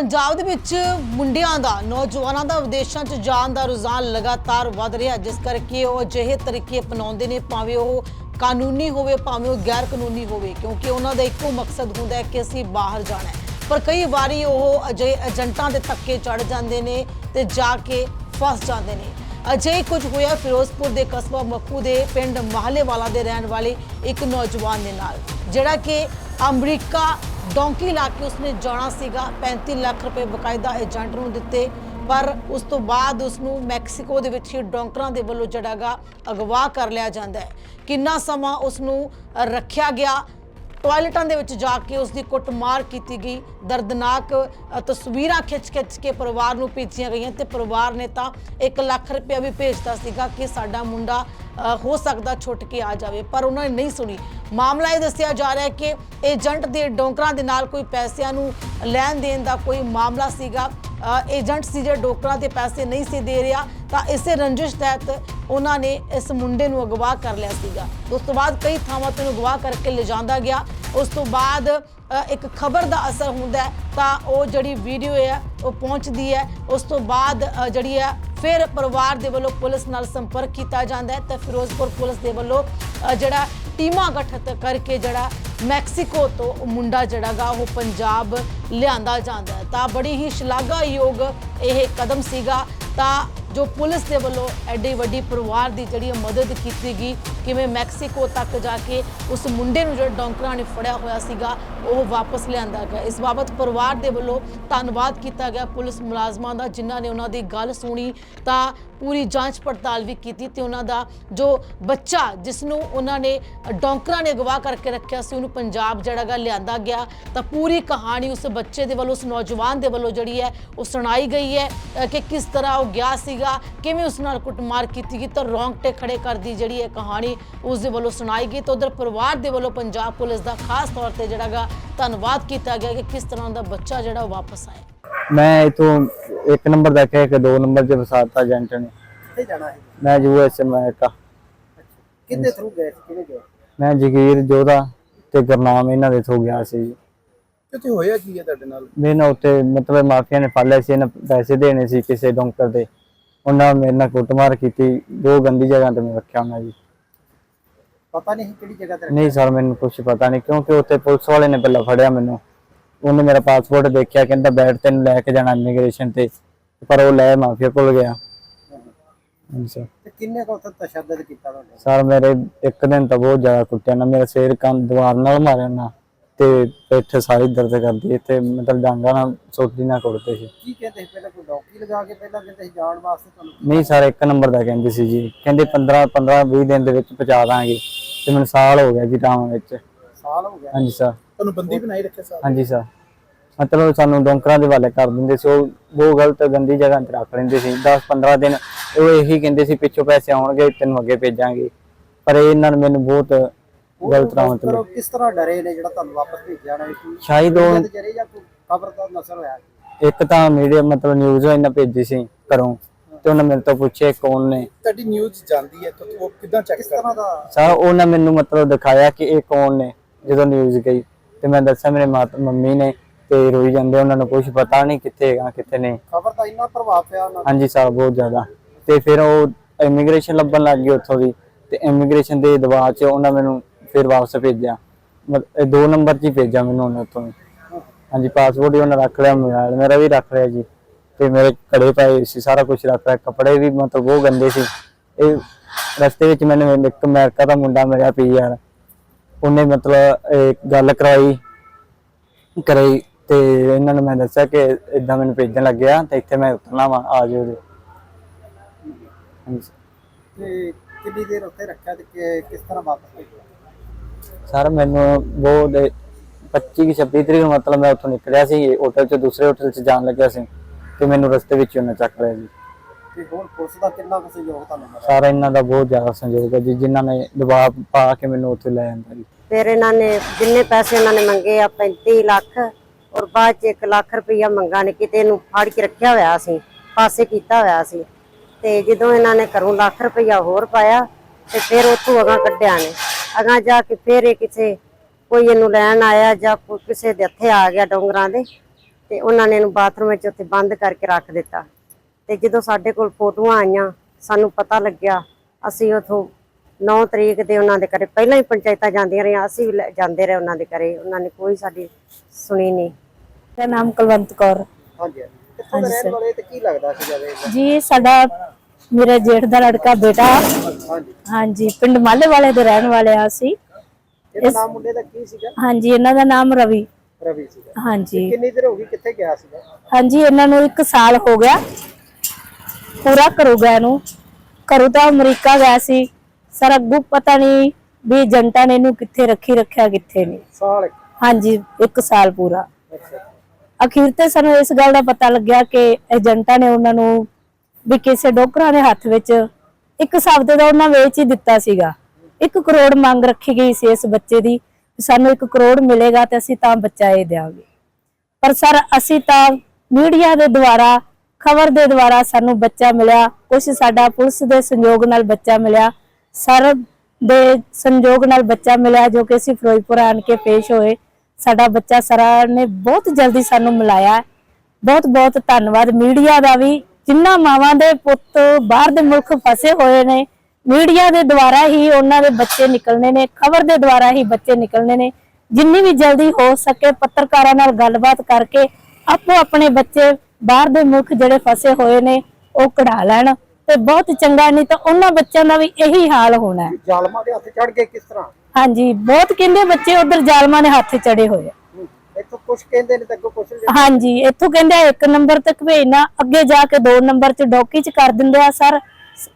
ਪੰਜਾਬ ਦੇ ਵਿੱਚ ਮੁੰਡਿਆਂ ਦਾ, ਨੌਜਵਾਨਾਂ ਦਾ ਵਿਦੇਸ਼ਾਂ 'ਚ ਜਾਣ ਦਾ ਰੁਝਾਨ ਲਗਾਤਾਰ ਵੱਧ ਰਿਹਾ ਜਿਸ ਕਰਕੇ ਉਹ ਅਜਿਹੇ ਤਰੀਕੇ ਅਪਣਾਉਂਦੇ ਨੇ, ਭਾਵੇਂ ਉਹ ਕਾਨੂੰਨੀ ਹੋਵੇ, ਭਾਵੇਂ ਉਹ ਗੈਰ ਕਾਨੂੰਨੀ ਹੋਵੇ, ਕਿਉਂਕਿ ਉਹਨਾਂ ਦਾ ਇੱਕੋ ਮਕਸਦ ਹੁੰਦਾ ਹੈ ਕਿ ਅਸੀਂ ਬਾਹਰ ਜਾਣਾ ਹੈ। ਪਰ ਕਈ ਵਾਰੀ ਉਹ ਅਜਿਹੇ ਏਜੰਟਾਂ ਦੇ ਧੱਕੇ ਚੜ ਜਾਂਦੇ ਨੇ ਤੇ ਜਾ ਕੇ ਫਸ ਜਾਂਦੇ ਨੇ। ਅਜੇ ਕੁਝ ਹੋਇਆ ਫਿਰੋਜ਼ਪੁਰ ਦੇ ਕਸਬਾ ਮੱਕੂ ਦੇ ਪਿੰਡ ਮਾਹਲੇਵਾਲਾ ਦੇ ਰਹਿਣ ਵਾਲੇ ਇੱਕ ਨੌਜਵਾਨ ਦੇ ਨਾਲ, ਜਿਹੜਾ ਕਿ ਅਮਰੀਕਾ ਡੌਂਕੀ ਲਾ ਕੇ ਉਸਨੇ ਜਾਣਾ ਸੀਗਾ। 35 ਲੱਖ ਰੁਪਏ ਬਕਾਇਦਾ ਏਜੰਟ ਨੂੰ ਦਿੱਤੇ। ਪਰ ਉਸ ਤੋਂ ਬਾਅਦ ਉਸ ਨੂੰ ਮੈਕਸੀਕੋ ਦੇ ਵਿੱਚ ਹੀ ਡੌਂਕਰਾਂ ਦੇ ਵੱਲੋਂ ਜਿਹੜਾਗਾ ਅਗਵਾ ਕਰ ਲਿਆ ਜਾਂਦਾ ਹੈ। ਕਿੰਨਾ ਸਮਾਂ ਉਸ ਨੂੰ ਰੱਖਿਆ ਗਿਆ? ਟਾਇਲਟਾਂ ਦੇ ਵਿੱਚ ਜਾ ਕੇ ਉਸ ਦੀ ਕੁੱਟਮਾਰ ਕੀਤੀ ਗਈ। ਦਰਦਨਾਕ ਤਸਵੀਰਾਂ ਖਿੱਚ-ਖਿੱਚ ਕੇ ਪਰਿਵਾਰ ਨੂੰ ਭੇਜੀਆਂ ਗਈਆਂ ਤੇ ਪਰਿਵਾਰ ਨੇ ਤਾਂ 1 ਲੱਖ ਰੁਪਇਆ ਵੀ ਭੇਜਤਾ ਸੀਗਾ ਕਿ ਸਾਡਾ ਮੁੰਡਾ ਹੋ ਸਕਦਾ ਛੁੱਟ ਕੇ ਆ ਜਾਵੇ, ਪਰ ਉਹਨਾਂ ਨੇ ਨਹੀਂ ਸੁਣੀ। ਮਾਮਲਾ ਇਹ ਦੱਸਿਆ ਜਾ ਰਿਹਾ ਹੈ ਕਿ ਏਜੰਟ ਦੇ ਡੋਂਕਰਾਂ ਦੇ ਨਾਲ ਕੋਈ ਪੈਸਿਆਂ ਨੂੰ ਲੈਣ ਦੇਣ ਦਾ ਕੋਈ ਮਾਮਲਾ ਸੀਗਾ। ਏਜੰਟ ਸੀ ਜਿਹੜਾ ਡੋਕਰਾਂ 'ਤੇ ਪੈਸੇ ਨਹੀਂ ਸੀ ਦੇ ਰਿਹਾ, ਤਾਂ ਇਸੇ ਰੰਜਿਸ਼ ਤਹਿਤ ਉਹਨਾਂ ਨੇ ਇਸ ਮੁੰਡੇ ਨੂੰ ਅਗਵਾ ਕਰ ਲਿਆ ਸੀਗਾ। ਉਸ ਤੋਂ ਬਾਅਦ ਕਈ ਥਾਵਾਂ ਤੇ ਅਗਵਾ ਕਰਕੇ ਲਿਜਾਂਦਾ ਗਿਆ। ਉਸ ਤੋਂ ਬਾਅਦ ਇੱਕ ਖਬਰ ਦਾ ਅਸਰ ਹੁੰਦਾ ਤਾਂ ਉਹ ਜਿਹੜੀ ਵੀਡੀਓ ਹੈ, ਉਹ ਪਹੁੰਚਦੀ ਹੈ। ਉਸ ਤੋਂ ਬਾਅਦ ਜਿਹੜੀ ਹੈ ਫਿਰ ਪਰਿਵਾਰ ਦੇ ਵੱਲੋਂ ਪੁਲਿਸ ਨਾਲ ਸੰਪਰਕ ਕੀਤਾ ਜਾਂਦਾ ਹੈ ਤਾਂ ਫਿਰੋਜ਼ਪੁਰ ਪੁਲਿਸ ਦੇ ਵੱਲੋਂ ਜਿਹੜਾ ਟੀਮਾਂ ਗਠਿਤ ਕਰਕੇ ਜਿਹੜਾ ਮੈਕਸੀਕੋ ਤੋਂ ਉਹ ਮੁੰਡਾ ਜਿਹੜਾਗਾ ਉਹ ਪੰਜਾਬ ਲਿਆਂਦਾ ਜਾਂਦਾ ਤਾਂ ਬੜੀ ਹੀ ਸ਼ਲਾਘਾਯੋਗ ਇਹ ਕਦਮ ਸੀਗਾ। ਤਾਂ ਜੋ ਪੁਲਿਸ ਦੇ ਵੱਲੋਂ ਐਡੀ ਵੱਡੀ ਪਰਿਵਾਰ ਦੀ ਜਿਹੜੀ ਮਦਦ ਕੀਤੀ ਗਈ, ਕਿਵੇਂ ਮੈਕਸੀਕੋ ਤੱਕ ਜਾ ਕੇ ਉਸ ਮੁੰਡੇ ਨੂੰ ਜਿਹੜਾ ਡੌਂਕਰਾਂ ਨੇ ਫੜਿਆ ਹੋਇਆ ਸੀਗਾ, ਉਹ ਵਾਪਸ ਲਿਆਂਦਾ ਗਿਆ। ਇਸ ਬਾਬਤ ਪਰਿਵਾਰ ਦੇ ਵੱਲੋਂ ਧੰਨਵਾਦ ਕੀਤਾ ਗਿਆ ਪੁਲਿਸ ਮੁਲਾਜ਼ਮਾਂ ਦਾ, ਜਿਨ੍ਹਾਂ ਨੇ ਉਹਨਾਂ ਦੀ ਗੱਲ ਸੁਣੀ, ਤਾਂ ਪੂਰੀ ਜਾਂਚ ਪੜਤਾਲ ਵੀ ਕੀਤੀ ਤੇ ਉਹਨਾਂ ਦਾ ਜੋ ਬੱਚਾ, ਜਿਸ ਨੂੰ ਉਹਨਾਂ ਨੇ ਡੌਂਕਰਾਂ ਨੇ ਅਗਵਾ ਕਰਕੇ ਰੱਖਿਆ ਸੀ, ਉਹਨੂੰ ਪੰਜਾਬ ਜਿਹੜਾਗਾ ਲਿਆਂਦਾ ਗਿਆ। ਤਾਂ ਪੂਰੀ ਕਹਾਣੀ ਉਸ ਬੱਚੇ ਦੇ ਵੱਲੋਂ, ਉਸ ਨੌਜਵਾਨ ਦੇ ਵੱਲੋਂ ਜਿਹੜੀ ਹੈ, ਉਹ ਸੁਣਾਈ ਗਈ ਹੈ ਕਿ ਕਿਸ ਤਰ੍ਹਾਂ ਉਹ ਗਿਆ ਸੀ ਸੀਗਾ। ਕਿਵੇਂ ਉਸ ਨਾਲ ਕੁੱਟਮਾਰ ਕੀਤੀ ਗਈ ਤਾਂ ਰੌਂਗਟੇ ਖੜੇ ਕਰਦੀ ਜਿਹੜੀ ਹੈ ਕਹਾਣੀ ਉਸ ਦੇ ਵੱਲੋਂ ਸੁਣਾਈ ਗਈ ਤਾਂ ਉਧਰ ਪਰਿਵਾਰ ਦੇ ਵੱਲੋਂ ਪੰਜਾਬ ਪੁਲਿਸ ਦਾ ਖਾਸ ਤੌਰ ਤੇ ਜਿਹੜਾਗਾ ਧੰਨਵਾਦ ਕੀਤਾ ਗਿਆ ਕਿ ਕਿਸ ਤਰ੍ਹਾਂ ਦਾ ਬੱਚਾ ਜਿਹੜਾ ਵਾਪਸ ਆਇਆ। ਮੈਂ ਇਥੋਂ ਇੱਕ ਨੰਬਰ ਦਾ ਕਹਿ ਕੇ ਦੋ ਨੰਬਰ 'ਚ ਵਸਾਤਾ ਏਜੰਟ ਨੇ। ਕਿੱਥੇ ਜਾਣਾ ਹੈ? ਮੈਂ ਯੂਐਸ ਅਮਰੀਕਾ ਕਿੰਨੇ ਥਰੂ ਗਏ ਸੀ? ਕਿਹਨੇ ਗਏ? ਮੈਂ ਜਗੀਰ ਜੋਧਾ ਤੇ ਗੁਰਨਾਮ ਇਹਨਾਂ ਦੇ ਥਰੂ ਗਿਆ ਸੀ ਕਿੱਥੇ ਹੋਇਆ ਕੀ ਹੈ ਤੁਹਾਡੇ ਨਾਲ? ਨਾਲ ਉੱਤੇ ਮਤਲਬ ਮਾਫੀਆ ਨੇ ਫੜ ਲਿਆ ਸੀ ਇਹਨਾਂ ਪੈਸੇ ਦੇਣੇ ਸੀ ਕਿਸੇ ਡੌਂਕਰ ਦੇ। ਉਹਨਾਂ ਮੇਰੇ ਨਾਲ ਕੁੱਟਮਾਰ ਕੀਤੀ ਦੋ ਗੰਦੀ ਜਗ੍ਹਾ ਤੇ ਮੈਂ ਰੱਖਿਆ ਉਹਨਾਂ ਜੀ ਪਤਾ ਨਹੀਂ ਕਿਹੜੀ ਜਗ੍ਹਾ ਤੇ ਨਹੀਂ ਸਰ ਮੈਨੂੰ ਕੁਝ ਪਤਾ ਨਹੀਂ ਕਿਉਂਕਿ ਉੱਥੇ ਪੁਲਿਸ ਵਾਲੇ ਨੇ ਪਹਿਲਾਂ ਫੜਿਆ ਮੈਨੂੰ। ਉਹਨੇ ਮੇਰਾ ਪਾਸਪੋਰਟ ਦੇਖਿਆ ਕਹਿੰਦਾ ਬੈਠ ਤੈਨੂੰ ਲੈ ਕੇ ਜਾਣਾ ਇਮੀਗ੍ਰੇਸ਼ਨ ਤੇ ਪਰ ਉਹ ਲੈ ਮਾਫੀਆ ਕੋਲ ਗਿਆ। ਸਰ। ਤੇ ਕਿੰਨੇ ਕੋ ਤਸ਼ੱਦਦ ਕੀਤਾ ਤੁਹਾਡੇ? ਸਰ ਮੇਰੇ ਇੱਕ ਦਿਨ ਤਾਂ ਬਹੁਤ ਜ਼ਿਆਦਾ ਕੁੱਟਿਆ ਨਾ ਮੇਰਾ ਸਿਰ ਕੰਨ ਦੀਵਾਰ ਨਾਲ ਮਾਰਿਆ ਨਾ। ਤੇ ਪਿੱਠ ਸਾਰੀ ਦਰਦ ਕਰਦੀ ਇੱਥੇ ਮਤਲਬ ਡਾਂਗਾ ਨਾਲ ਸੋਟੀ ਨਾਲ ਕੁੱਟਦੇ ਸੀ। ਕੀ ਕਹਿੰਦੇ ਸੀ? ਪਹਿਲਾਂ ਕੋਈ ਡੌਕੀ ਲਗਾ ਕੇ ਪਹਿਲਾਂ ਕਹਿੰਦੇ ਸੀ ਜਾਣ ਵਾਸਤੇ ਤੁਹਾਨੂੰ ਨਹੀਂ ਸਰ ਇੱਕ ਨੰਬਰ ਦਾ ਕਹਿੰਦੇ ਸੀ ਜੀ। ਕਹਿੰਦੇ 15 15 20 ਦਿਨ ਦੇ ਵਿੱਚ ਪਹੁੰਚਾ ਦਾਂਗੇ। ਤੇ ਮੈਨੂੰ ਸਾਲ ਹੋ ਗਿਆ ਜੀ ਟਾਵਾਂ ਵਿੱਚ। ਸਾਲ ਹੋ ਗਿਆ? ਹਾਂਜੀ ਸਰ। ਤੁਹਾਨੂੰ ਬੰਦੀ ਬਣਾਈ ਰੱਖਿਆ ਸਾਲ? ਹਾਂਜੀ ਸਰ। ਮਤਲਬ ਸਾਨੂੰ ਡੋਂਕਰਾਂ ਦੇ ਵਾਲੇ ਕਰ ਦਿੰਦੇ ਸੀ। ਉਹ ਉਹ ਗਲਤ ਗੰਦੀ ਜਗ੍ਹਾ ਤੇ ਰੱਖ ਲੈਂਦੇ ਸੀ। 10 15 ਦਿਨ ਉਹ ਇਹੀ ਕਹਿੰਦੇ ਸੀ ਪਿੱਛੋਂ ਪੈਸੇ ਆਉਣਗੇ ਤੈਨੂੰ ਅੱਗੇ ਭੇਜਾਂਗੇ। ਪਰ ਇਹ ਇਹਨਾਂ ਨੇ ਮੈਨੂੰ ਬਹੁਤ ਗਲਤ ਤਰ੍ਹਾਂ ਕਰੋ ਮਤਲਬ ਕਿਸ ਤਰ੍ਹਾਂ ਡਰੇ ਨੇ ਜਿਹੜਾ ਤੁਹਾਨੂੰ ਵਾਪਸ ਭੇਜਿਆ ਨਾ ਸ਼ਾਇਦ ਉਹ ਤੇ ਜਰੇ ਜਾਂ ਕੋਈ ਖਬਰ ਦਾ ਨਸਰ ਹੋਇਆ ਇੱਕ ਤਾਂ ਮੀਡੀਆ ਮਤਲਬ ਨਿਊਜ਼ ਇਹਨਾਂ ਭੇਜੀ ਸੀ ਘਰੋਂ ਤੇ ਉਹਨਾਂ ਮੇਰੇ ਤੋਂ ਪੁੱਛੇ ਕੌਣ ਨੇ। ਤੁਹਾਡੀ ਨਿਊਜ਼ ਜਾਂਦੀ ਹੈ ਤਾਂ ਉਹ ਕਿਦਾਂ ਚੈੱਕ ਕਿਸ ਤਰ੍ਹਾਂ ਦਾ ਸਰ ਉਹਨਾਂ ਮੈਨੂੰ ਮਤਲਬ ਦਿਖਾਇਆ ਕਿ ਇਹ ਕੌਣ ਨੇ ਜਦੋਂ ਨਿਊਜ਼ ਗਈ। ਤੇ ਮੈਂ ਦੱਸਿਆ ਮੇਰੇ ਮੰਮੀ ਨੇ ਤੇ ਰੋਈ ਜਾਂਦੇ ਉਹਨਾਂ ਨੂੰ ਕੁਝ ਪਤਾ ਨਹੀਂ ਕਿੱਥੇ ਹੈਗਾ ਕਿੱਥੇ ਨਹੀਂ। ਖਬਰ ਦਾ ਇੰਨਾ ਪ੍ਰਭਾਵ ਪਿਆ ਉਹਨਾਂ ਹਾਂਜੀ ਸਰ ਬਹੁਤ ਜ਼ਿਆਦਾ। ਤੇ ਫਿਰ ਉਹ ਇਮੀਗ੍ਰੇਸ਼ਨ ਲੱਭਣ ਲੱਗ ਗਈ ਉੱਥੋਂ ਦੀ ਤੇ ਇਮੀਗ੍ਰੇਸ਼ਨ ਦੇ ਦਬਾਅ 'ਚ ਉਹਨਾਂ ਮੈਨੂੰ ਫਿਰ ਵਾਪਸ ਭੇਜਿਆ। ਮਤ- ਇਹ ਦੋ ਨੰਬਰ 'ਚ ਹੀ ਭੇਜਿਆ ਮੈਨੂੰ ਉਹਨਾਂ ਉੱਥੋਂ ਹਾਂਜੀ ਪਾਸਪੋਰਟ ਵੀ ਉਹਨਾਂ ਰੱਖ ਲਿਆ ਮੋਬਾਈਲ ਮੇਰਾ ਵੀ ਰੱਖ ਲਿਆ ਜੀ। ਤੇ ਮੇਰੇ ਕੜੇ ਪਏ ਸੀ, ਸਾਰਾ ਕੁਝ ਰੱਖ ਲਿਆ, ਕੱਪੜੇ ਵੀ ਮਤਲਬ ਬਹੁਤ ਗੰਦੇ ਸੀ। ਇਹ ਰਸਤੇ ਵਿੱਚ ਮੈਨੂੰ ਇੱਕ ਅਮਰੀਕਾ ਦਾ ਮੁੰਡਾ ਮਿਲਿਆ ਪੀਆਰ ਉਹਨੇ ਮਤਲਬ ਇਹ ਗੱਲ ਕਰਾਈ ਕਰਾਈ ਤੇ ਇਹਨਾਂ ਨੂੰ ਮੈਂ ਦੱਸਿਆ ਕਿ ਇਦਾਂ ਮੈਨੂੰ ਭੇਜਣ ਲੱਗਿਆ ਤੇ ਇੱਥੇ ਮੈਂ ਉਤਰਨਾ ਵਾ, ਆ ਜਾਓ ਜੀ। ਤੇ ਕਿੰਨੀ ਦੇਰ ਉੱਥੇ ਰੱਖਿਆ ਤੇ ਕਿਸ ਤਰ੍ਹਾਂ ਵਾਪਸ ਭੇਜਿਆ? ਸਰ ਮੈਨੂੰ ਬਹੁਤ 25 ਕਿ 26 ਤਰੀਕ ਨੂੰ ਮਤਲਬ ਮੈਂ ਉੱਥੋਂ ਨਿਕਲਿਆ ਸੀ ਹੋਟਲ ਚ ਦੂਸਰੇ ਹੋਟਲ ਚ ਜਾਣ ਲੱਗਿਆ ਸੀ ਤੇ ਮੈਨੂੰ ਰਸਤੇ ਵਿੱਚ ਹੀ ਉਹਨੇ ਚੱਕ ਲਿਆ ਜੀ। ਤੇ ਹੋਰ ਪੁਲਿਸ ਦਾ ਕਿੰਨਾ ਕੁ ਸਹਿਯੋਗ ਤੁਹਾਨੂੰ ਮਿਲਿਆ? ਸਾਰਾ ਇਹਨਾਂ ਦਾ ਬਹੁਤ ਜ਼ਿਆਦਾ ਸੰਯੋਗ ਹੈ ਜੀ ਜਿਨ੍ਹਾਂ ਨੇ ਦਬਾਅ ਪਾ ਕੇ ਮੈਨੂੰ ਉੱਥੇ ਲੈ ਜਾਂਦਾ ਜੀ। ਫਿਰ ਇਹਨਾਂ ਨੇ ਜਿੰਨੇ ਪੈਸੇ ਇਹਨਾਂ ਨੇ ਮੰਗੇ ਆ 35 ਲੱਖ ਔਰ ਬਾਅਦ ਚ 1 ਲੱਖ ਰੁਪਈਆ ਮੰਗਾ ਨੇ ਕਿਤੇ ਇਹਨੂੰ ਫੜ ਕੇ ਰੱਖਿਆ ਹੋਇਆ ਸੀ ਪਾਸੇ ਕੀਤਾ ਹੋਇਆ ਸੀ। ਤੇ ਜਦੋਂ ਇਹਨਾਂ ਨੇ ਘਰੋਂ ਲੱਖ ਰੁਪਈਆ ਹੋਰ ਪਾਇਆ ਤੇ ਫਿਰ ਉੱਥੋਂ ਅਗਾਂ ਕੱਢਿਆ ਨੇ। ਅਗਾਂ ਜਾ ਕੇ ਫਿਰ ਇਹ ਕਿਸੇ ਕੋਈ ਇਹਨੂੰ ਲੈਣ ਆਇਆ ਜਾਂ ਕੋਈ ਕਿਸੇ ਦੇ ਹੱਥੇ ਆ ਗਿਆ ਡੋਂਗਰਾਂ ਦੇ ਤੇ ਉਹਨਾਂ ਨੇ ਇਹਨੂੰ ਬਾਥਰੂਮ ਵਿੱਚ ਉੱਥੇ ਬੰਦ ਕਰਕੇ ਰੱਖ ਦਿੱਤਾ। ਤੇ ਜਦੋਂ ਸਾਡੇ ਕੋਲ ਫੋਟੋਆਂ ਆਈਆਂ ਸਾਨੂੰ ਪਤਾ ਲੱਗਿਆ ਅਸੀਂ ਉਥੋਂ 9 ਤਰੀਕ ਦੇ ਉਹਨਾਂ ਦੇ ਘਰੇ ਪਹਿਲਾਂ ਹੀ ਪੰਚਾਇਤਾਂ ਜਾਂਦੀਆਂ ਰਹੀਆਂ ਅਸੀਂ ਵੀ ਜਾਂਦੇ ਰਹੇ ਉਹਨਾਂ ਦੇ ਘਰੇ ਉਹਨਾਂ ਨੇ ਕੋਈ ਸਾਡੀ ਸੁਣੀ ਨਹੀਂ। ਮੇਰਾ ਨਾਮ ਕੁਲਵੰਤ ਕੌਰ। ਹਾਂਜੀ। ਕਿੱਥੋਂ ਦੇ ਰਹਿਣ ਵਾਲੇ ਤੇ ਕੀ ਲੱਗਦਾ ਸੀ ਜਦ ਇਹ ਜੀ ਸਾਡਾ ਮੇਰੇ ਜੇਠ ਦਾ ਲੜਕਾ ਬੇਟਾ। ਹਾਂਜੀ ਪਿੰਡ ਮਾਲੇ ਵਾਲੇ ਦੇ ਰਹਿਣ ਵਾਲੇ ਆ ਅਸੀਂ। ਇਹਦਾ ਨਾਮ ਮੁੰਡੇ ਦਾ ਕੀ ਸੀਗਾ? ਹਾਂਜੀ ਇਹਨਾਂ ਦਾ ਨਾਮ ਰਵੀ। ਰਵੀ ਸੀਗਾ। ਹਾਂਜੀ। ਕਿੰਨੀ ਦੇਰ ਹੋ ਗਈ ਕਿੱਥੇ ਗਿਆ ਸੀਗਾ? ਹਾਂਜੀ ਇਹਨਾਂ ਨੂੰ 1 ਸਾਲ ਹੋ ਗਿਆ। ਪੂਰਾ ਕਰੂਗਾ ਇਹਨੂੰ। ਕਰੂ ਤਾਂ ਅਮਰੀਕਾ ਗਿਆ ਸੀ। ਸਰ ਅੱਗੂ ਪਤਾ ਨਹੀਂ ਵੀ ਏਜੰਟਾਂ ਨੇ ਇਹਨੂੰ ਕਿੱਥੇ ਰੱਖੀ ਰੱਖਿਆ ਕਿੱਥੇ ਨਹੀਂ। ਸਾਲ ਇੱਕ। ਹਾਂਜੀ 1 ਸਾਲ ਪੂਰਾ। ਅਖੀਰ ਤੇ ਸਾਨੂੰ ਇਸ ਗੱਲ ਦਾ ਪਤਾ ਲੱਗਿਆ ਕਿ ਏਜੰਟਾਂ ਨੇ ਉਹਨਾਂ ਨੂੰ ਵੀ ਕਿਸੇ ਡੋਕਰਾਂ ਦੇ ਹੱਥ ਵਿੱਚ ਇੱਕ ਹਫ਼ਤੇ ਦਾ ਉਹਨਾਂ ਵੇਚ ਹੀ ਦਿੱਤਾ ਸੀਗਾ। 1 ਕਰੋੜ ਮੰਗ ਰੱਖੀ ਗਈ ਸੀ ਇਸ ਬੱਚੇ ਦੀ ਸਾਨੂੰ 1 ਕਰੋੜ ਮਿਲੇਗਾ ਤੇ ਅਸੀਂ ਤਾਂ ਬੱਚਾ ਇਹ ਦੇਵਾਂਗੇ ਪਰ ਸਰ, ਅਸੀਂ ਤਾਂ ਮੀਡੀਆ ਦੇ ਦੁਆਰਾ, ਖਬਰ ਦੇ ਦੁਆਰਾ ਸਾਨੂੰ ਬੱਚਾ ਮਿਲਿਆ ਕੁਝ ਸਾਡਾ ਪੁਲਿਸ ਦੇ ਸੰਯੋਗ ਨਾਲ ਬੱਚਾ ਮਿਲਿਆ, ਸਰ ਦੇ ਸੰਯੋਗ ਨਾਲ ਬੱਚਾ ਮਿਲਿਆ ਜੋ ਕਿ ਅਸੀਂ ਫਿਰੋਜ਼ਪੁਰ ਆਣ ਕੇ ਪੇਸ਼ ਹੋਏ। ਸਾਡਾ ਬੱਚਾ ਸਰ ਨੇ ਬਹੁਤ ਜਲਦੀ ਸਾਨੂੰ ਮਿਲਾਇਆ। ਬਹੁਤ ਬਹੁਤ ਧੰਨਵਾਦ ਮੀਡੀਆ ਦਾ ਵੀ। ਜਿੰਨਾ ਮਾਵਾਂ ਦੇ ਪੁੱਤ ਬਾਹਰ ਦੇ ਮੁਲਕ ਫਸੇ ਹੋਏ ਨੇ ਮੀਡੀਆ ਦੇ ਦੁਆਰਾ ਹੀ ਉਹਨਾਂ ਦੇ ਬੱਚੇ ਨਿਕਲਣੇ ਨੇ ਖਬਰ ਦੇ ਦੁਆਰਾ ਹੀ ਬੱਚੇ ਨਿਕਲਣੇ ਨੇ। ਜਿੰਨੀ ਵੀ ਜਲਦੀ ਹੋ ਸਕੇ ਪੱਤਰਕਾਰਾਂ ਨਾਲ ਗੱਲਬਾਤ ਕਰਕੇ ਆਪੋ ਆਪਣੇ ਬੱਚੇ ਬਾਹਰ ਦੇ ਮੁਲਕ ਜਿਹੜੇ ਫਸੇ ਹੋਏ ਨੇ ਉਹ ਕਢਾ ਲੈਣ। ਤੇ ਬਹੁਤ ਚੰਗਾ ਨਹੀਂ ਤਾਂ ਉਹਨਾਂ ਬੱਚਿਆਂ ਦਾ ਵੀ ਇਹੀ ਹਾਲ ਹੋਣਾ ਹੈ। ਜ਼ਾਲਮਾਂ ਦੇ ਹੱਥ ਚੜ ਗਏ ਕਿਸ ਤਰ੍ਹਾਂ? ਹਾਂਜੀ ਬਹੁਤ ਕਹਿੰਦੇ ਬੱਚੇ ਉਧਰ ਜ਼ਾਲਮਾਂ ਦੇ ਹੱਥ ਚੜੇ ਹੋਏ ਆ। ਕੁਝ ਕਹਿੰਦੇ ਨੇ ਤੇ ਅੱਗੋਂ ਕੁਝ ਹਾਂਜੀ ਇੱਥੋਂ ਕਹਿੰਦੇ ਆ ਇੱਕ ਨੰਬਰ ਤੱਕ ਭੇਜਣਾ ਅੱਗੇ ਜਾ ਕੇ ਦੋ ਨੰਬਰ ਚ ਡੌਕੀ ਚ ਕਰ ਦਿੰਦੇ ਆ ਸਰ।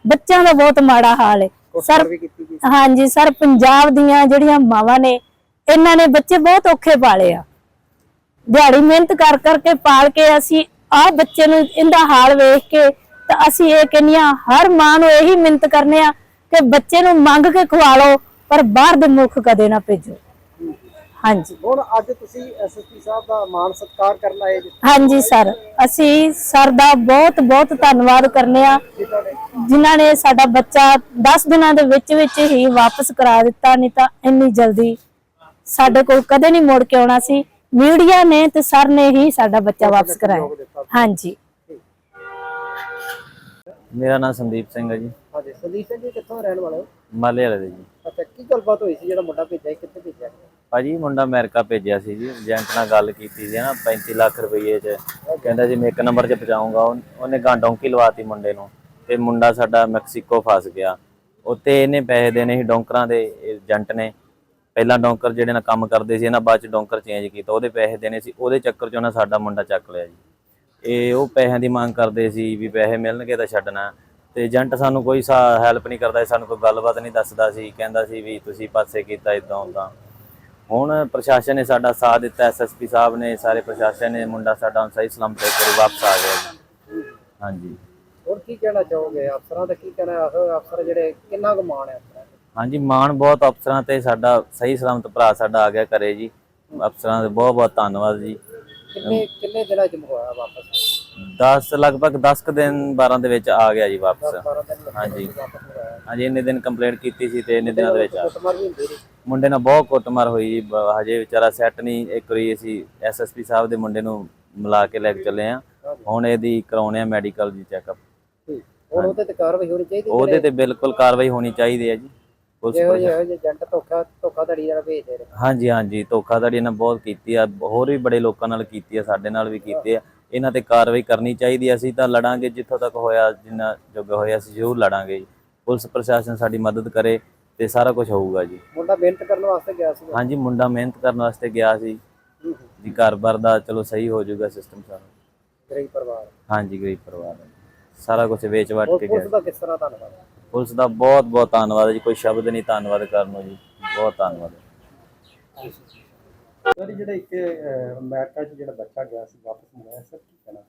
ਬੱਚਿਆਂ ਦਾ ਬਹੁਤ ਮਾੜਾ ਹਾਲ ਹੈ ਸਰ ਹਾਂਜੀ ਸਰ ਪੰਜਾਬ ਦੀਆਂ ਜਿਹੜੀਆਂ ਮਾਵਾਂ ਨੇ ਇਹਨਾਂ ਨੇ ਬੱਚੇ ਬਹੁਤ ਔਖੇ ਪਾਲੇ ਆ। ਦਿਹਾੜੀ ਮਿਹਨਤ ਕਰ ਕਰਕੇ ਪਾਲ ਕੇ ਅਸੀਂ ਆਹ ਬੱਚੇ ਨੂੰ ਇਹਦਾ ਹਾਲ ਵੇਖ ਕੇ ਤਾਂ ਅਸੀਂ ਇਹ ਕਹਿੰਦੀਆਂ ਹਰ ਮਾਂ ਨੂੰ ਇਹੀ ਮਿਹਨਤ ਕਰਨੇ ਆ ਕਿ ਬੱਚੇ ਨੂੰ ਮੰਗ ਕੇ ਖਵਾ ਲਓ ਪਰ ਬਾਹਰ ਦੇ ਮੁਲਕ ਕਦੇ ਨਾ ਭੇਜੋ। ਹਾਂਜੀ। ਹੁਣ ਅੱਜ ਤੁਸੀਂ ਐਸਐਸਪੀ ਸਾਹਿਬ ਦਾ ਮਾਣ ਸਤਿਕਾਰ ਕਰਨ ਆਏ ਜੀ। ਹਾਂਜੀ ਸਰ। ਅਸੀਂ ਸਰ ਦਾ ਬਹੁਤ ਬਹੁਤ ਧੰਨਵਾਦ ਕਰਨੇ ਆ। ਜਿਨ੍ਹਾਂ ਨੇ ਸਾਡਾ ਬੱਚਾ 10 ਦਿਨਾਂ ਦੇ ਵਿੱਚ ਵਿੱਚ ਹੀ ਵਾਪਸ ਕਰਾ ਦਿੱਤਾ ਨਹੀਂ ਤਾਂ ਇੰਨੀ ਜਲਦੀ ਸਾਡੇ ਕੋਲ ਕਦੇ ਨਹੀਂ ਮੁੜ ਕੇ ਆਉਣਾ ਸੀ। ਮੀਡੀਆ ਨੇ ਤੇ ਸਰ ਨੇ ਹੀ ਸਾਡਾ ਬੱਚਾ ਵਾਪਸ ਕਰਾਇਆ। ਹਾਂਜੀ। ਮੇਰਾ ਨਾਮ ਸੰਦੀਪ ਸਿੰਘ ਹੈ ਜੀ। ਹਾਂਜੀ ਸੰਦੀਪ ਸਿੰਘ ਜੀ ਕਿੱਥੋਂ ਰਹਿਣ ਵਾਲੇ ਹੋ? ਮਾਲੇ ਵਾਲੇ ਦੇ ਜੀ। ਅੱਛਾ ਕੀ ਗੱਲਬਾਤ ਹੋਈ ਸੀ ਜਿਹੜਾ ਮੁੰਡਾ ਭੇਜਿਆ ਕਿੱਥੇ ਭੇਜਿਆ ਭਾਜੀ ਮੁੰਡਾ ਅਮਰੀਕਾ ਭੇਜਿਆ ਸੀ ਜੀ ਏਜੰਟ ਨਾਲ ਗੱਲ ਕੀਤੀ ਸੀ ਨਾ 35 ਲੱਖ ਰੁਪਏ 'ਚ। ਕਹਿੰਦਾ ਜੀ ਮੈਂ ਇੱਕ ਨੰਬਰ 'ਚ ਪਹੁੰਚਾਊਂਗਾ। ਉਹਨੇ ਗਾਂ ਡੌਂਕੀ ਲਵਾਤੀ ਮੁੰਡੇ ਨੂੰ। ਤੇ ਮੁੰਡਾ ਸਾਡਾ ਮੈਕਸੀਕੋ ਫਸ ਗਿਆ। ਉੱਤੇ ਇਹਨੇ ਪੈਸੇ ਦੇਣੇ ਸੀ ਡੌਂਕਰਾਂ ਦੇ ਏਜੰਟ ਨੇ। ਪਹਿਲਾਂ ਡੌਂਕਰ ਜਿਹੜੇ ਨਾਲ ਕੰਮ ਕਰਦੇ ਸੀ ਇਹਨਾਂ ਬਾਅਦ ਚ ਡੌਂਕਰ ਚੇਂਜ ਕੀਤਾ। ਉਹਦੇ ਪੈਸੇ ਦੇਣੇ ਸੀ। ਉਹਦੇ ਚੱਕਰ 'ਚ ਉਹਨਾਂ ਸਾਡਾ ਮੁੰਡਾ ਚੱਕ ਲਿਆ ਜੀ। ਇਹ ਉਹ ਪੈਸਿਆਂ ਦੀ ਮੰਗ ਕਰਦੇ ਸੀ ਵੀ ਪੈਸੇ ਮਿਲਣਗੇ ਤਾਂ ਛੱਡਣਾ। ਤੇ ਏਜੰਟ ਸਾਨੂੰ ਕੋਈ ਹੈਲਪ ਨਹੀਂ ਕਰਦਾ ਸੀ, ਸਾਨੂੰ ਕੋਈ ਗੱਲਬਾਤ ਨਹੀਂ ਦੱਸਦਾ ਸੀ। ਕਹਿੰਦਾ ਸੀ ਵੀ ਤੁਸੀਂ ਪਾਸੇ ਕੀਤਾ ਇਦਾਂ ਉਦਾਂ ਹੁਣ ਪ੍ਰਸ਼ਾਸਨ ਨੇ ਸਾਡਾ ਸਾਥ ਦਿੱਤਾ ਐਸਐਸਪੀ ਸਾਹਿਬ ਨੇ ਸਾਰੇ ਪ੍ਰਸ਼ਾਸਨ ਨੇ ਮੁੰਡਾ ਸਾਡਾ ਹੁਣ ਸਹੀ ਸਲਾਮਤ ਇੱਕ ਵਾਰੀ ਵਾਪਸ ਆ ਗਿਆ ਜੀ। ਹਾਂਜੀ। ਹੋਰ ਕੀ ਕਹਿਣਾ ਚਾਹੋਗੇ? ਅਫਸਰਾਂ ਦਾ ਕੀ ਕਹਿਣਾ? ਅਫਸਰ ਜਿਹੜੇ ਕਿੰਨਾ ਕੁ ਮਾਣ ਹੈ ਅਫਸਰਾਂ ਤੇ? ਹਾਂਜੀ ਮਾਣ ਬਹੁਤ ਅਫਸਰਾਂ ਤੇ ਸਾਡਾ ਸਹੀ ਸਲਾਮਤ ਭਰਾ ਸਾਡਾ ਆ ਗਿਆ ਘਰੇ ਜੀ। ਅਫਸਰਾਂ ਦੇ ਬਹੁਤ ਬਹੁਤ ਧੰਨਵਾਦ ਜੀ। ਕਿੰਨੇ ਕਿੰਨੇ ਦਿਨਾਂ ਚ ਮੰਗਵਾਇਆ ਵਾਪਸ? 10 ਲਗਭਗ 10 ਕੁ ਦਿਨ 12 ਦੇ ਵਿੱਚ ਆ ਗਿਆ ਜੀ ਵਾਪਸ। 12 ਦਿਨ ਲੱਗੇ ਹਾਂਜੀ ਹਾਂਜੀ ਇੰਨੇ ਦਿਨ ਕੰਪਲੇਂਟ ਕੀਤੀ ਸੀ ਤੇ ਇੰਨੇ ਦਿਨਾਂ ਦੇ ਵਿੱਚ ਆ ਮੁੰਡੇ ਨਾਲ ਬਹੁਤ ਕੁੱਟਮਾਰ ਹੋਈ ਜੀ ਬ- ਹਜੇ ਵਿਚਾਰਾ ਸੈੱਟ ਨਹੀਂ ਇੱਕ ਵਾਰੀ ਅਸੀਂ ਐਸਐਸਪੀ ਸਾਹਿਬ ਦੇ ਮੁੰਡੇ ਨੂੰ ਮਿਲਾ ਕੇ ਲੈ ਕੇ ਚੱਲੇ ਆ ਹੁਣ ਇਹਦੀ ਕਰਾਉਣੇ ਆ ਮੈਡੀਕਲ ਦੀ ਚੈੱਕਅਪ ਠੀਕ। ਹੁਣ ਉਹਦੇ ਤੇ ਕਾਰਵਾਈ ਹੋਣੀ ਚਾਹੀਦੀ ਉਹਦੇ ਤੇ ਬਿਲਕੁਲ ਕਾਰਵਾਈ ਹੋਣੀ ਚਾਹੀਦੀ ਹੈ ਜੀ। ਪੁਲਿਸ ਜਿਹੋ ਪ੍ਰਸ਼ਾਸਨ- ਜਿਹੇ ਜਿਹੇ ਏਜੰਟ ਧੋਖਾ ਧੋਖਾਧੜੀ ਨਾਲ ਭੇਜਦੇ ਨੇ। ਹਾਂਜੀ ਹਾਂਜੀ। ਧੋਖਾਧੜੀ ਇਹਨਾਂ ਬਹੁਤ ਕੀਤੀ ਆ। ਹੋਰ ਵੀ ਬੜੇ ਲੋਕਾਂ ਨਾਲ ਕੀਤੀ ਆ ਸਾਡੇ ਨਾਲ ਵੀ ਕੀਤੀ ਆ। ਇਹਨਾਂ ਤੇ ਕਾਰਵਾਈ ਕਰਨੀ ਚਾਹੀਦੀ ਆ। ਅਸੀਂ ਤਾਂ ਲੜਾਂਗੇ ਜਿੱਥੋਂ ਤੱਕ ਹੋਇਆ ਜਿੰਨਾ ਜੋਗਾ ਹੋਇਆ ਅਸੀਂ ਜ਼ਰੂਰ ਲੜਾਂਗੇ ਜੀ। ਪੁਲਿਸ ਪ੍ਰਸ਼ਾਸਨ ਸਾਡੀ ਮਦਦ ਕਰੇ। ਤੇ ਸਾਰਾ ਕੁਝ ਹੋਊਗਾ ਜੀ। ਮੁੰਡਾ ਮਿਹਨਤ ਕਰਨ ਵਾਸਤੇ ਗਿਆ ਸੀ ਹਾਂਜੀ ਮੁੰਡਾ ਮਿਹਨਤ ਕਰਨ ਵਾਸਤੇ ਗਿਆ ਸੀ। ਜੀ ਘਰ-ਬਾਰ ਦਾ ਚਲੋ ਸਹੀ ਹੋ ਜਾਊਗਾ ਸਿਸਟਮ ਸਾਰਾ। ਗਰੀਬ ਪਰਿਵਾਰ। ਹਾਂਜੀ ਗਰੀਬ ਪਰਿਵਾਰ। ਸਾਰਾ ਕੁਝ ਵੇਚ ਵਟ ਕੇ ਪੁਲਿਸ ਗਿਆ। ਦਾ ਕਿਸ ਤਰ੍ਹਾਂ ਧੰਨਵਾਦ? ਪੁਲਿਸ ਦਾ ਬਹੁਤ ਬਹੁਤ ਧੰਨਵਾਦ ਜੀ। ਕੋਈ ਸ਼ਬਦ ਨਹੀਂ ਧੰਨਵਾਦ ਕਰਨ ਨੂੰ ਜੀ। ਬਹੁਤ ਧੰਨਵਾਦ। ਸਰ ਜਿਹੜਾ ਇੱਕ ਅਮਰੀਕਾ 'ਚ ਜਿਹੜਾ ਬੱਚਾ ਗਿਆ ਸੀ ਵਾਪਸ ਮੰਗਾਇਆ ਸਰ ਕੀ ਕਹਿਣਾ?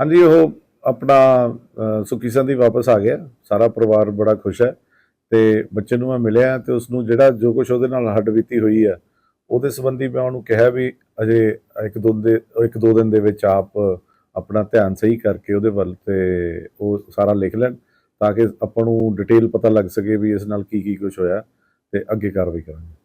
ਹਾਂਜੀ ਉਹ ਆਪਣਾ ਸੁੱਖੀ ਸੰਦੀ ਵਾਪਸ ਆ ਗਿਆ। ਸਾਰਾ ਪਰਿਵਾਰ ਬੜਾ ਖੁਸ਼ ਹੈ। ਤੇ ਬੱਚੇ ਨੂੰ ਮੈਂ ਮਿਲਿਆ ਤੇ ਉਸ ਨੂੰ ਜਿਹੜਾ ਜੋ ਕੁਝ ਉਹਦੇ ਨਾਲ ਹੱਡਬੀਤੀ ਹੋਈ ਹੈ ਉਹਦੇ ਸੰਬੰਧੀ ਮੈਂ ਉਹਨੂੰ ਕਿਹਾ ਵੀ ਅਜੇ ਇੱਕ ਦੋ ਦੇ, ਇੱਕ ਦੋ ਦਿਨ ਦੇ ਵਿੱਚ ਆਪ ਆਪਣਾ ਧਿਆਨ ਸਹੀ ਕਰਕੇ ਉਹਦੇ ਵੱਲ ਤੇ ਉਹ ਸਾਰਾ ਲਿਖ ਲੈਣ ਤਾਂ ਕਿ ਆਪਾਂ ਨੂੰ ਡਿਟੇਲ ਪਤਾ ਲੱਗ ਸਕੇ ਵੀ ਇਸ ਨਾਲ ਕੀ ਕੀ ਕੁਝ ਹੋਇਆ ਤੇ ਅੱਗੇ ਕਾਰਵਾਈ ਕਰਾਂਗੇ।